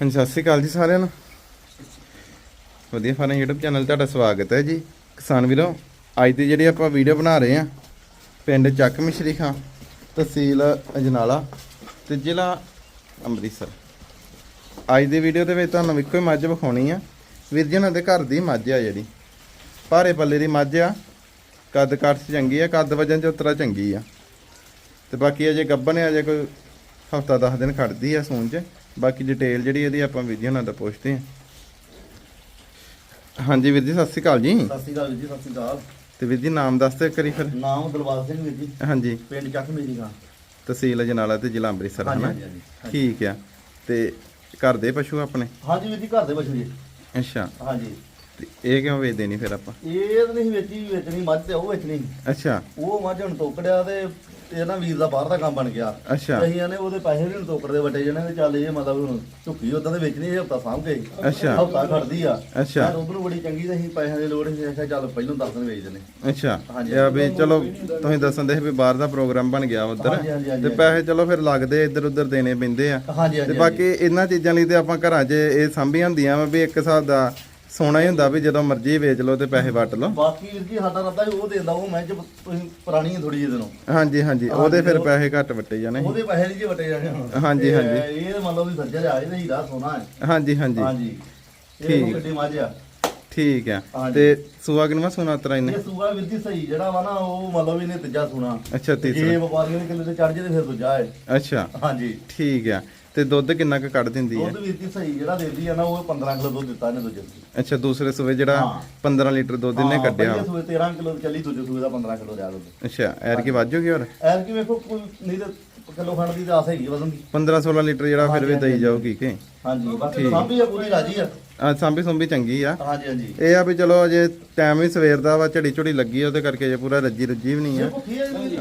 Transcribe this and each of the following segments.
ਹਾਂਜੀ, ਸਤਿ ਸ਼੍ਰੀ ਅਕਾਲ ਜੀ ਸਾਰਿਆਂ ਨੂੰ। ਵਧੀਆ ਫਾਰਮ YouTube ਚੈਨਲ ਤੁਹਾਡਾ ਸਵਾਗਤ ਹੈ ਜੀ। ਕਿਸਾਨ ਵੀਰੋ, ਅੱਜ ਦੀ ਜਿਹੜੀ ਆਪਾਂ ਵੀਡੀਓ ਬਣਾ ਰਹੇ ਆ ਪਿੰਡ ਚੱਕ ਮਿਸ਼ਰੀ ਖਾਂ, ਤਹਿਸੀਲ ਅਜਨਾਲਾ ਤੇ ਜ਼ਿਲ੍ਹਾ ਅੰਮ੍ਰਿਤਸਰ। ਅੱਜ ਦੀ ਵੀਡੀਓ ਦੇ ਵਿੱਚ ਤੁਹਾਨੂੰ ਇੱਕੋ ਹੀ ਮੱਝ ਵਿਖਾਉਣੀ ਆ। ਵੀਰ ਜੀ, ਉਹਨਾਂ ਦੇ ਘਰ ਦੀ ਮੱਝ ਆ ਜਿਹੜੀ। ਭਾਰੇ ਪੱਲੇ ਦੀ ਮੱਝ ਆ। ਕੱਦ ਕਾਠ ਚੰਗੀ ਆ, ਕੱਦ ਵਜਨ 'ਚ ਉਤਰਾ ਚੰਗੀ ਆ। ਤੇ ਬਾਕੀ ਅਜੇ ਗੱਬਨ ਆ ਜੇ ਕੋਈ ਹਫਤਾ 10 ਦਿਨ ਖੜਦੀ ਆ ਸੂਣ 'ਚ ਬਾਕੀ ਡਿਟੇਲ ਜਿਹੜੀ ਇਹਦੀ ਆਪਾਂ ਜੀ ਉਹਨਾਂ ਦਾ ਪੁੱਛਦੇ ਆ ਹਾਂਜੀ ਵੀਰ ਜੀ ਸਤਿ ਸ਼੍ਰੀ ਅਕਾਲ ਜੀ। ਸਤਿ ਸ਼੍ਰੀ ਅਕਾਲ ਵੀਰ ਜੀ ਸਤਿ ਸ਼੍ਰੀ ਅਕਾਲ। ਤੇ ਵੀਰ ਜੀ ਨਾਮ ਦੱਸ ਦਿਓ ਇੱਕ ਵਾਰੀ ਫਿਰ। ਨਾਮ ਦਲਬਾਗ ਸਿੰਘ ਵੀਰ ਜੀ। ਹਾਂਜੀ। ਪਿੰਡ ਚੱਕ ਮੇਰੀ ਗਾਂ। ਤਹਿਸੀਲ ਅਜਨਾਲਾ ਤੇ ਜ਼ਿਲ੍ਹਾ ਅੰਮ੍ਰਿਤਸਰ ਹਾਂਜੀ ਠੀਕ ਆ। ਤੇ ਘਰ ਦੇ ਪਸ਼ੂ ਆਪਣੇ? ਹਾਂਜੀ ਵੀਰ ਜੀ ਘਰ ਦੇ ਬਛੂ ਜੀ। ਅੱਛਾ। ਹਾਂਜੀ। ਤੇ ਇਹ ਕਿਉਂ ਵੇਚਦੇ ਨਹੀਂ ਫਿਰ ਆਪਾਂ? ਇਹ ਤਾਂ ਨਹੀਂ ਵੇਚੀ ਵੇਚਣੀ ਮੱਝ ਤੇ ਉਹ ਵੇਚਣੀ। ਅੱਛਾ। ਉਹ ਮੱਝ ਹੁਣ ਤੋਕੜਿਆ ਤੇ ਇਹ ਨਾ ਵੀਰ ਦਾ ਬਾਹਰ ਦਾ ਕੰਮ ਬਣ ਗਿਆ। ਅੱਛਾ। ਤੇ ਅਸੀਂ ਨੇ ਉਹਦੇ ਪੈਸੇ ਵੀ ਤੋਕੜ ਦੇ ਵੱਟੇ ਜਣੇ ਤੇ ਚੱਲ ਇਹ ਮਤਲਬ ਹੁਣ ਝੁੱਕੀ ਉਦਾਂ ਤੇ ਵੇਚਣੀ ਇਹ ਹਫਤਾ ਸਾਂਭ ਕੇ ਅੱਛਾ। ਹਫਤਾ ਖੜਦੀ ਆ। ਅੱਛਾ। ਮੈਂ ਦੁੱਧ ਨੂੰ ਬੜੀ ਚੰਗੀ ਤੇ ਅਸੀਂ ਪੈਸਿਆਂ ਦੀ ਲੋੜ ਸੀ ਅੱਛਾ ਚੱਲ ਪਹਿਲਾਂ ਦੱਸ ਦਿਨ ਵੇਚ ਦਿੰਦੇ। ਅੱਛਾ। ਹਾਂਜੀ। ਇਹ ਆ ਵੀ ਚਲੋ ਤੁਸੀਂ ਦੱਸਣ ਦੇ ਵੀ ਬਾਹਰ ਦਾ ਪ੍ਰੋਗਰਾਮ ਬਣ ਗਿਆ ਉਧਰ। ਤੇ ਪੈਸੇ ਚਲੋ ਫਿਰ ਲੱਗਦੇ ਇੱਧਰ ਉੱਧਰ ਦੇਣੇ ਪੈਂਦੇ ਆ। ਤੇ ਬਾਕੀ ਇਹਨਾਂ ਚੀਜ਼ਾਂ ਲਈ ਤੇ ਆਪਾਂ ਘਰਾਂ 'ਚ ਇਹ ਸਾਂਭੀਆਂ ਹੁੰਦੀਆਂ ਵਾ ਵੀ ਇੱਕ ਹਿਸਾਬ ਦਾ ਸੋਨਾ ਹੀ ਹੁੰਦਾ ਵੀ ਜਦੋਂ ਮਰਜ਼ੀ ਵੇਚ ਲਓ ਤੇ ਪੈਸੇ ਵੱਟ ਲਓ। ਬਾਕੀ ਵੀਰ ਜੀ ਸਾਡਾ ਰੱਦਾ ਉਹ ਦੇਂਦਾ ਉਹ ਮੈਂ ਤੁਸੀਂ ਪੁਰਾਣੀ ਥੋੜੀ ਜਿਹੀ ਦਿਨੋਂ। ਹਾਂਜੀ ਹਾਂਜੀ ਉਹਦੇ ਫਿਰ ਪੈਸੇ ਘੱਟ ਵੱਟੇ ਜਾਣੇ ਉਹਦੇ ਪੈਸੇ ਨਹੀਂ ਜੇ ਵਟੇ ਜਾਣੇ ਹੁਣ। ਹਾਂਜੀ, ਹਾਂਜੀ। ਇਹ ਮੰਨ ਲਓ ਵੀ ਸੱਜਰ ਆਏ ਤੇ ਹੀਰਾ ਸੋਨਾ ਹੈ। ਹਾਂਜੀ ਹਾਂਜੀ। ਹਾਂਜੀ। ਠੀਕ। ਇਹ ਗੱਡੀ ਮੱਝ ਆ। ਠੀਕ ਆ। ਤੇ ਸੂਆ ਕਿਨਵਾ ਸੋਨਾ ਤਰਾ ਇਹਨੇ? ਇਹ ਸੂਆ ਵੀਰ ਜੀ ਸਹੀ ਜਿਹੜਾ ਵਾ ਨਾ ਉਹ ਮੰਨ ਲਓ ਵੀ ਇਹਨੇ ਤੀਜਾ ਸੋਨਾ। ਅੱਛਾ ਜੇ ਤੀਸਰਾ ਵਪਾਰੀਆਂ ਦੇ ਕਿੱਲੇ ਤੇ ਚੜ ਜੇ ਤੇ ਫਿਰ ਦੂਜਾ ਹੈ। ਅੱਛਾ। ਹਾਂਜੀ। ਠੀਕ ਆ। ਤੇ ਦੁੱਧ ਕਿੰਨਾ ਕੁ ਕੱਢ ਦਿੰਦੀ ਆ ਦੁੱਧ ਵੀਰ ਜੀ ਸਹੀ ਜਿਹੜਾ ਦਿੰਦੀ ਆ ਨਾ ਉਹ 15 ਕਿਲੋ ਦੁੱਧ ਦਿੱਤਾ ਇਹਨੇ ਦੂਜੇ ਨੂੰ। ਅੱਛਾ ਦੂਸਰੇ ਸੂਏ ਜਿਹੜਾ ਹਾਂ। 15 ਲੀਟਰ ਦੁੱਧ ਇਹਨੇ ਹਾਂ, ਕੱਢਿਆ। ਪਹਿਲੇ ਸੂਏ 13 ਕਿਲੋ ਦੀ ਚੱਲੀ ਦੂਜੇ ਸੂਏ ਦਾ 15 ਕਿਲੋ ਰਿਆ ਦੁੱਧ। ਅੱਛਾ ਐਰ ਕੀ ਵਾਜੂਗੀ ਹੋਰ? ਐਰ ਕੀ ਵੇਖੋ ਕੋਈ ਨਹੀਂ ਤੇ ਕਿਲੋ ਖੰਡ ਦੀ ਤਾਂ ਆਸ ਹੈਗੀ ਵਜ਼ਨ ਦੀ। 15 16 ਲੀਟਰ ਜਿਹੜਾ ਫਿਰ ਵੀ ਦਈ। ਜਾਊਗੀ ਕਿ? ਹਾਂਜੀ ਬਾਕੀ। ਸਾਂਭੀ ਆ ਪੂਰੀ ਰਾਜੀ ਆ। ਆ ਸਾਂਭੀ ਸੁੰਭੀ ਚੰਗੀ ਆ। ਹਾਂਜੀ ਹਾਂਜੀ। ਇਹ ਆ ਵੀ ਚਲੋ ਅਜੇ ਟਾਈਮ ਵੀ ਸਵੇਰ ਦਾ ਵਾ ਝੜੀ ਝੜੀ ਲੱਗੀ ਉਹਦੇ ਕਰਕੇ ਜੇ ਪੂਰਾ ਰੱਜੀ ਰੱਜੀ ਵੀ ਨਹੀਂ ਆ।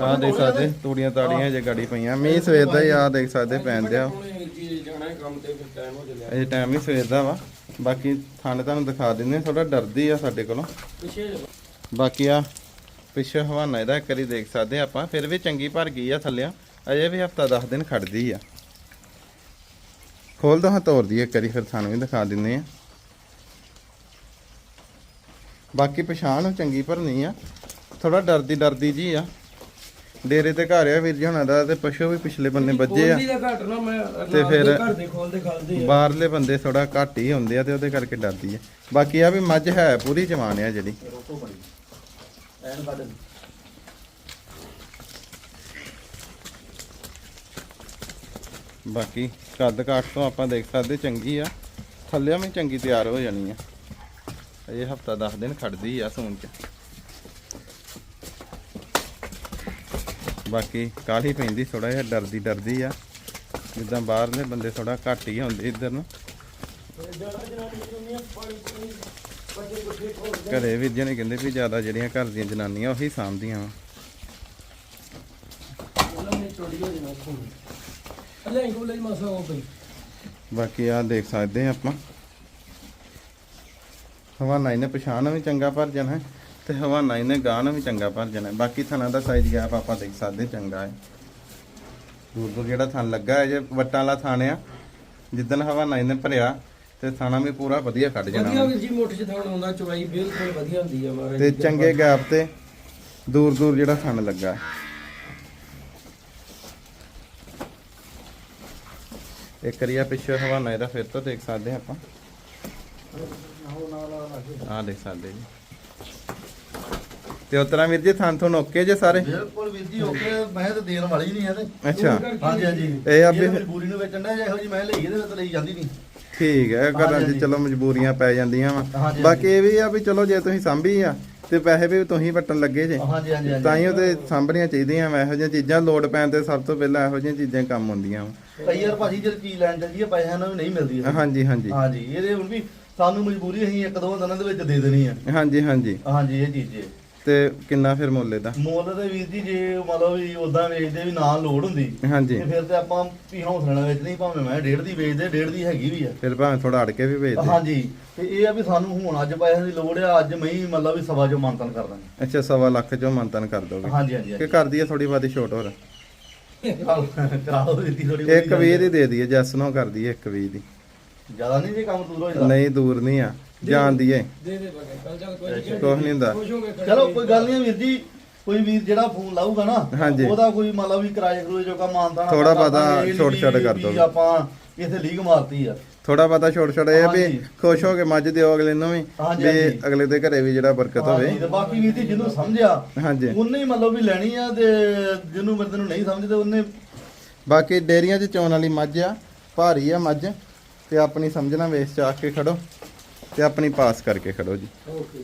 ਆ ਦੇਖ ਸਕਦੇ ਤੂੜੀਆਂ ਤਾੜੀਆਂ ਜੇ ਗਾੜੀ ਪਈਆਂ। ਮੀਂਹ ਸਵੇਰ ਦਾ ਹੀ ਆ ਦੇਖ ਸਕਦੇ ਪੈਣ ਦਿਆ। ਇਹ ਟਾਈਮ ਹੀ ਸਵੇਰ ਦਾ ਵਾ। ਬਾਕੀ ਥਾਣੇ ਤੁਹਾਨੂੰ ਦਿਖਾ ਦਿੰਦੇ ਥੋੜਾ ਡਰਦੀ ਆ ਸਾਡੇ ਕੋਲੋਂ। ਬਾਕੀ ਆ ਪਿੱਛੇ ਹਵਾਨਾ ਇਹਦਾ ਇੱਕ ਵਾਰੀ ਦੇਖ ਸਕਦੇ ਆਪਾਂ। ਫਿਰ ਵੀ ਚੰਗੀ ਭਰ ਗਈ ਆ ਥੱਲਿਆਂ ਅਜੇ ਵੀ ਹਫਤਾ 10 ਦਿਨ ਖੜਦੀ ਆ। ਖੋਲ ਹਾਂ ਤੋਰ ਦੀ ਇੱਕ ਵਾਰੀ ਫਿਰ ਤੁਹਾਨੂੰ ਵੀ ਦਿਖਾ ਦਿੰਦੇ ਆ ਬਾਕੀ ਪਛਾਣ ਚੰਗੀ ਭਰਨੀ ਆ। ਥੋੜਾ ਡਰਦੀ ਡਰਦੀ ਜੀ ਆ। ਡੇਰੇ ਤੇ ਘਰ ਆ ਵੀਰ ਜੀ ਹੁਣਾਂ ਦਾ ਤੇ ਪਸ਼ੂ ਵੀ ਪਿਛਲੇ ਬੰਨੇ ਵੱਜੇ ਆ। ਖੋਲ੍ਹਦੀ ਦਾ ਘੱਟ ਨਾ ਮੈਂ ਤੇ ਫਿਰ- ਘਰ ਦੇ ਖੋਲਦੇ ਖਲਦੇ ਆ। ਬਾਹਰਲੇ ਬੰਦੇ ਥੋੜਾ ਘੱਟ ਹੀ ਹੁੰਦੇ ਆ ਤੇ ਉਹਦੇ ਕਰਕੇ ਡਰਦੀ ਆ। ਬਾਕੀ ਆ ਵੀ ਮੱਝ ਹੈ ਪੂਰੀ ਜਵਾਨ ਆ ਜਿਹੜੀ। ਰੋਕੋ ਬੜੀ ਐਨ ਕੱਢ ਬਾਕੀ ਕੱਦ ਕਾਠ ਤੋਂ ਆਪਾਂ ਦੇਖ ਸਕਦੇ ਚੰਗੀ ਆ। ਥੱਲਿਆਂ ਵੀ ਚੰਗੀ ਤਿਆਰ ਹੋ ਜਾਣੀ ਆ। ਇਹ ਹਫਤਾ 10 ਦਿਨ ਖੜਦੀ ਆ ਸੂਣ ਚ। ਬਾਕੀ ਕਾਹਲੀ ਪੈਂਦੀ ਥੋੜਾ ਜਿਹਾ ਡਰਦੀ ਡਰਦੀ ਆ। ਜਿੱਦਾਂ ਬਾਹਰਲੇ ਬੰਦੇ ਥੋੜਾ ਘੱਟ ਹੀ ਹੁੰਦੇ ਇੱਧਰ ਨੂੰ। ਘਰੇ ਵੀ ਜਣੇ ਕਹਿੰਦੇ ਵੀ ਜ਼ਿਆਦਾ ਜਿਹੜੀਆਂ ਘਰ ਦੀਆਂ ਜਨਾਨੀਆਂ ਉਹੀ ਸਾਂਭਦੀਆਂ ਵਾ। ਬਾਕੀ ਆ ਦੇਖ ਸਕਦੇ ਆ ਆਪਾਂ। ਹਵਾਨਾ ਇਹਨੇ ਪਛਾਣ ਵੀ ਚੰਗਾ ਭਰ ਜਾਣਾ। ਹੈ ਤੇ ਹਵਾਨਾ ਇਹਨੇ ਗਾਂ ਨੂੰ ਵੀ ਚੰਗਾ ਭਰ ਜਾਣਾ। ਬਾਕੀ ਥਣਾ ਦਾ ਸਾਈਜ਼ ਗੈਪ ਆਪਾਂ ਦੇਖ ਸਕਦੇ ਚੰਗਾ ਹੈ ਦੂਰ ਦੂਰ ਜਿਹੜਾ ਥਣ ਲੱਗਾ ਹੈ ਜੇ ਵੱਟਾਂ ਵਾਲਾ ਥਣ ਆ ਜਿੱਦਨ ਹਵਾਨਾ ਇਹਨੇ ਭਰਿਆ ਤੇ ਥਾਣਾ ਵੀ ਪੂਰਾ ਵਧੀਆ ਕੱਢ ਜਾਣਾ ਵਧੀਆ। ਵੀਰ ਜੀ ਮੁੱਠ ਚ ਥਾਣ ਆਉਂਦਾ ਚਵਾਈ ਬਿਲਕੁਲ ਵਧੀਆ ਹੁੰਦੀ ਆ ਮਹਾਰਾਜ ਤੇ ਚੰਗੇ। ਗੈਪ ਤੇ ਦੂਰ ਦੂਰ ਜਿਹੜਾ ਥਣ ਲੱਗਾ ਹੈ। ਇੱਕ ਕਰੀਆ ਪਿੱਛੇ ਹਵਾਨਾ ਇਹਦਾ ਫਿਰ ਤੋਂ ਦੇਖ ਸਕਦੇ ਆਪਾਂ ਆ ਦੇਖ ਸਕਦੇ ਜੀ ਤੇ ਉਤਰਾ ਵੀਰ ਜੀ ਥਾਂ ਤੋਂ ਓਕੇ ਜੇ ਸਾਰੇ? ਬਿਲਕੁਲ ਵੀਰ ਜੀ ਓਕੇ ਮੈਂ ਤਾਂ ਦੇਣ ਵਾਲੀ ਨਹੀਂ ਆ ਤੇ। ਅੱਛਾ। ਹਾਂਜੀ ਹਾਂਜੀ। ਇਹ ਆ ਵੀ- ਮਜਬੂਰੀ ਨੂੰ ਵੇਚਣ ਦਾ ਇਹੋ ਜੀ ਮੈਂ ਲਈ ਇਹਦੇ ਵਿੱਚ ਲਈ ਜਾਂਦੀ ਨਹੀਂ। ਠੀਕ ਹੈ ਘਰਾਂ 'ਚ। ਚਲੋ ਮਜਬੂਰੀਆਂ ਪੈ ਜਾਂਦੀਆਂ ਵਾ। ਬਾਕੀ ਇਹ ਵੀ ਆ ਵੀ ਚਲੋ ਜੇ ਤੁਸੀਂ ਸਾਂਭੀ ਆ ਤੇ ਪੈਸੇ ਵੀ ਤੁਸੀਂ ਵਟਣ ਲੱਗੇ ਜੇ। ਹਾਂਜੀ ਹਾਂਜੀ ਹਾਂਜੀ। ਤਾਂ ਹੀ ਉਹ ਤੇ ਸਾਂਭਣੀਆਂ ਚਾਹੀਦੀਆਂ ਵਾ ਇਹੋ ਜਿਹੀਆਂ ਚੀਜ਼ਾਂ ਲੋਡ ਪੈਣ ਤੇ ਸਭ ਤੋਂ ਪਹਿਲਾਂ ਇਹੋ ਜਿਹੀਆਂ ਚੀਜ਼ਾਂ ਕੰਮ ਹੁੰਦੀਆਂ ਵਾ। ਕਈ ਵਾਰ ਭਾਜੀ ਜਦ ਚੀਜ਼ ਲੈਣ ਚੱਲੀਏ ਪੈਸਿਆਂ ਨਾਲ ਨਹੀਂ ਮਿਲਦੀ ਹਾਂਜੀ ਹਾਂਜੀ। ਹਾਂਜੀ ਇਹਦੇ ਹੁਣ ਵੀ ਸਾਨੂੰ ਮਜਬੂਰੀ ਅਸੀਂ ਇੱਕ ਦੋ ਦਿਨਾਂ ਦੇ ਵਿੱਚ ਦੇ ਦੇਣੀ ਆ। ਹਾਂਜੀ ਹਾਂਜੀ। ਹਾਂਜੀ ਇਹ ਚੀਜ਼ ਤੇ ਕਿੰਨਾ ਫਿਰ ਮੁੱਲ ਇਹਦਾ? ਮੁੱਲ ਦੇ ਵੀਰ ਜੀ ਜੇ ਮਤਲਬ ਵੀ ਉਦਾਂ ਵੇਚਦੇ ਵੀ ਨਾ ਲੋੜ ਹੁੰਦੀ ਹਾਂਜੀ। ਤੇ ਫਿਰ ਤੇ ਆਪਾਂ ਵੀ ਹੌਸਲੇ ਨਾਲ ਵੇਚਦੇ ਨਹੀਂ ਭਾਵੇਂ ਮੈਂ ਡੇਢ ਦੀ ਵੇਚਦੇ ਡੇਢ ਦੀ ਹੈਗੀ ਵੀ ਆ। ਫਿਰ ਭਾਵੇਂ ਥੋੜਾ ਅੜ ਕੇ ਵੀ ਵੇਚ ਦੇ ਹਾਂਜੀ ਤੇ ਇਹ ਆ ਵੀ ਸਾਨੂੰ ਹੁਣ ਅੱਜ ਪੈਸਿਆਂ ਦੀ ਲੋੜ ਆ ਅੱਜ ਮੈਂ ਹੀ ਮਤਲਬ ਵੀ ਸਵਾ ਜੋ ਮੰਤਨ ਕਰ ਦਾਂਗੇ। ਅੱਛਾ ਸਵਾ ਲੱਖ ਚੋਂ ਮੰਤਨ ਕਰ ਦੋਗੇ? ਹਾਂਜੀ ਹਾਂਜੀ ਕਿ ਕਰਦੀ ਆ ਥੋੜੀ ਬਾਦੀ ਛੋਟ ਹੋਰ? ਕਰਾਓ ਥੋੜੀ ਇੱਕ ਵੀਹ ਦੀ ਦੇ ਦਈਏ ਜੈਸ ਨੋ ਕਰਦੀ ਹੈ ਇੱਕ ਵੀਹ ਦੀ। ਜ਼ਿਆਦਾ ਨਹੀਂ ਜੇ ਕੰਮ ਦੂਰ ਹੋ ਜਾਂਦਾ। ਨਹੀਂ ਦੂਰ ਨਹੀਂ ਆ। ਜਾਣ ਦੀਏ ਦੇ ਦੇ ਬਗੇ ਕੱਲ ਚੱਲ ਕੋਈ ਅੱਛਾ। ਨਹੀਂ ਹੁੰਦਾ। ਚਲੋ ਕੋਈ ਗੱਲ ਨਹੀਂ ਵੀਰ ਜੀ ਕੋਈ ਵੀਰ ਜਿਹੜਾ ਫੋਨ ਲਾਊਗਾ ਨਾ। ਉਹਦਾ ਕੋਈ ਮੰਨ ਵੀ ਕਿਰਾਏ ਕਰੂਏ ਜੋ ਕੰਮ ਆਉਂਦਾ ਨਾ ਇਹ ਨੀ ਛੋਟ-ਛਾਟ ਵੀ- ਕਰ ਦੋਗੇ। ਆਪਾਂ ਇੱਥੇ ਲੀਗ ਮਾਰਤੀ ਆ ਥੋੜਾ ਬਹੁਤਾ ਛੋਟ ਛੋਟ ਇਹ ਆ ਵੀ। ਖੁਸ਼ ਹੋ ਕੇ ਮੱਝ ਦਿਓ ਅਗਲੇ ਨੂੰ ਵੀ ਵੀ। ਅਗਲੇ ਦੇ ਘਰੇ ਵੀ ਜਿਹੜਾ ਬਰਕਤ ਹੋਵੇ ਤੇ ਬਾਕੀ ਵੀਰ ਜੀ ਜਿਹਨੂੰ ਸਮਝਿਆ ਹਾਂਜੀ ਉਹਨੇ ਹੀ ਮਤਲਬ ਵੀ ਲੈਣੀ ਆ ਤੇ ਜਿਹਨੂੰ ਬੰਦੇ ਨੂੰ ਨਹੀਂ ਸਮਝਦੇ ਉਹਨੇ ਬਾਕੀ ਡੇਰੀਆਂ 'ਚ ਚੋਣ ਵਾਲੀ ਮੱਝ ਆ ਭਾਰੀ ਆ ਮੱਝ ਤੇ ਆਪਣੀ ਸਮਝਣਾ ਵੇਚ ਚਾਕ ਕੇ ਖੜੋ ਤੇ ਆਪਣੀ ਪਾਸ ਕਰਕੇ ਖੜੋ ਜੀ। ਓਕੇ